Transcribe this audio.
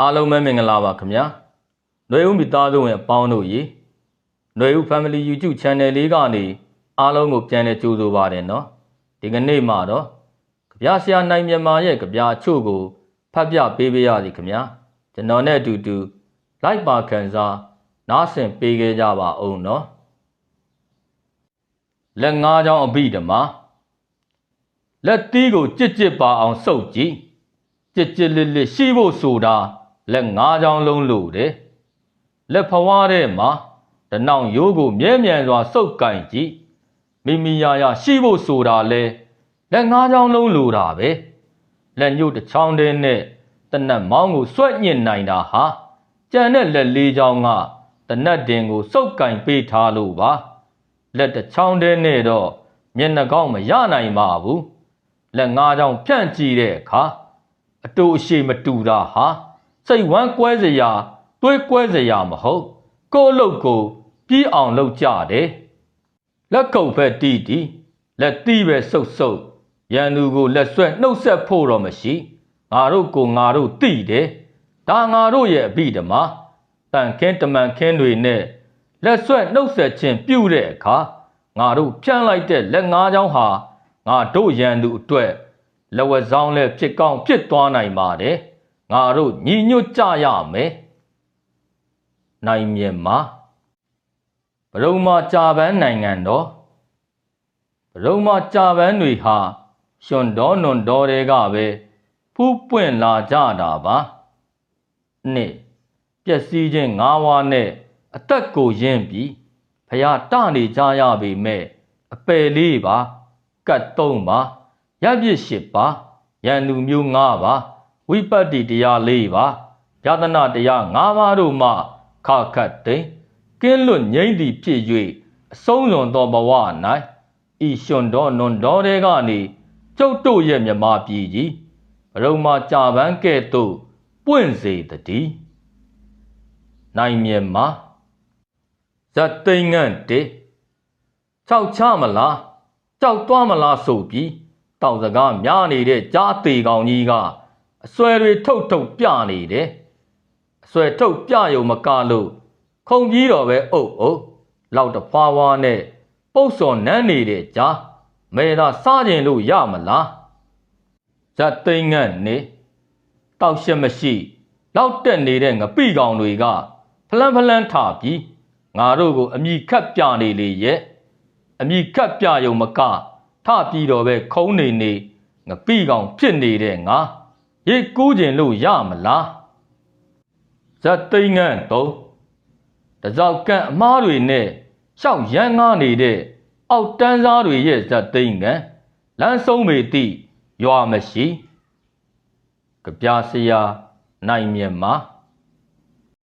အားလုံးပဲမင်္ဂလာပါခင်ဗျာຫນွေဦးမိသားစုဝင်အပေါင်းတို့ရေຫນွေဦး Family YouTube Channel လေးကနေအားလုံးကိုပြန်လည်ကြိုဆိုပါတယ်နော်ဒီကနေ့မှာတော့ကြပြဆရာနိုင်မြန်မာရဲ့ကြပြအချို့ကိုဖတ်ပြပေးပေးရစီခင်ဗျာကျွန်တော်နဲ့အတူတူလိုက်ပါခံစားနားဆင်ပေးခဲ့ကြပါအောင်နော်လက်ငါးချောင်းအဘိဓမ္မာလက်သီးကိုကြစ်ကြစ်ပါအောင်စုပ်ကြည့် ကြစ်ကြစ်လစ်လစ်ရှိဖို့ဆိုတာ လက်ငါးချောင်းလုံးလို့တယ်လက်ဖွားတဲ့မှာတနောင်ရိုးကိုမြဲမြံစွာစုပ်ကင်ကြည့်မိမိယာယာရှိဖို့ဆိုတာလဲလက်ငါးချောင်းလုံးလို့တာပဲလက်ညှို့တစ်ချောင်းတည်းနဲ့တနတ်မောင်းကိုဆွဲ့ညစ်နိုင်တာဟာကြံတဲ့လက်လေးချောင်းကတနတ်တင်ကိုစုပ်ကင်ပေးထားလို့ပါလက်တစ်ချောင်းတည်းနဲ့တော့မျက်နှာကောင်းမရနိုင်ပါဘူးလက်ငါးချောင်းဖြန့်ကြည့်တဲ့အခါအတူအရှိမတူတာဟာ စိတ်ဝမ်းကွဲစရာတွေးကွဲစရာမဟုတ်ကိုယ့်အလုပ်ကိုပြီးအောင်လုပ်ကြတယ်လက်ကုပ်ပဲတီးတီးလက်တီးပဲဆုပ်ဆုပ်ရန်သူကိုလက်ဆွဲနှုတ်ဆက်ဖို့တော့မရှိငါတို့ကိုငါတို့တိတယ်ဒါငါတို့ရဲ့အဘိဓမ္မာတန်ခင်းတမန်ခင်းတွေနဲ့လက်ဆွဲနှုတ်ဆက်ခြင်းပြုတဲ့အခါငါတို့ဖြန့်လိုက်တဲ့လက်ငါးချောင်းဟာငါတို့ရန်သူအတွက်လဝက်ဆောင်လည်းဖြစ်ကောင်းဖြစ်သွားနိုင်ပါတယ် ငါတို့ညီညွတ်ကြရမယ်နိုင်မြင်မှာဘရုံမာကြာပန်းနိုင်ငံတော်ဘရုံမာကြာပန်းတွေဟာရှင်တော်နွန်တော်တွေကပဲဖူးပွင့်လာကြတာပါနှစ်ပျက်စီးခြင်းငါးဝါးနဲ့အသက်ကိုရင်းပြီးဖျားတနေကြရပေမဲ့အပယ်လေးပါကတ်သုံးပါရပြစ်၈ပါးယန္တုမျိုး၅ပါး ဝိပတ္တိတရား၄ပါးယတနာတရား၅ပါးတို့မှခခတ်သိမ်းကင်းလွတ်ငြိမ့်သည်ဖြစ်၍အဆုံးစွန်သောဘဝ၌ဤရှင်တော်နွန်တော်တွေကနေကျုပ်တို့ရဲ့မြမပြည်ကြီးဘရုံမာကြာပန်းကဲ့သို့ပွင့်စေတည်း နိုင်မြင်မှာဇတ်သိမ့်ငန့်တေ၆ချမလားကြောက်သွားမလားဆိုပြီးတောင်စကားများနေတဲ့ကြားသေးကောင်ကြီးက အစွဲတွေထုတ်ထုတ်ပြနေတယ်အစွဲထုတ်ပြယုံမကလို့ခုံကြီးတော်ပဲအုပ်အုပ်လောက်တဖွာဖွာနဲ့ပုတ်စော်နန်းနေတဲ့ကြားမဲသာစားကျင်လို့ရမလားဇတ်သိမ့်ငန့်နေတောက်ရှက်မရှိ လောက်တက်နေတဲ့ငပိကောင်တွေကဖလန်းဖလန်းထပြီးငါတို့ကို အမိခတ်ပြနေလေရဲ့အမိခတ်ပြယုံမကထပြီးတော့ပဲခုံးနေနေငပိကောင်ဖြစ်နေတဲ့ငါ ရေကူးကျင်လို့ရမလားဇတ်သိမ့်ငန့်တော့တစောက်ကန့်အမားတွေနဲ့ရှောက်ရမ်းငားနေတဲ့အောက်တန်းစားတွေရဲ့ဇတ်သိမ့်ငန့်လမ်းဆုံးပေတိရွာမရှိကြပြဆရာနိုင်မြတ်မှာ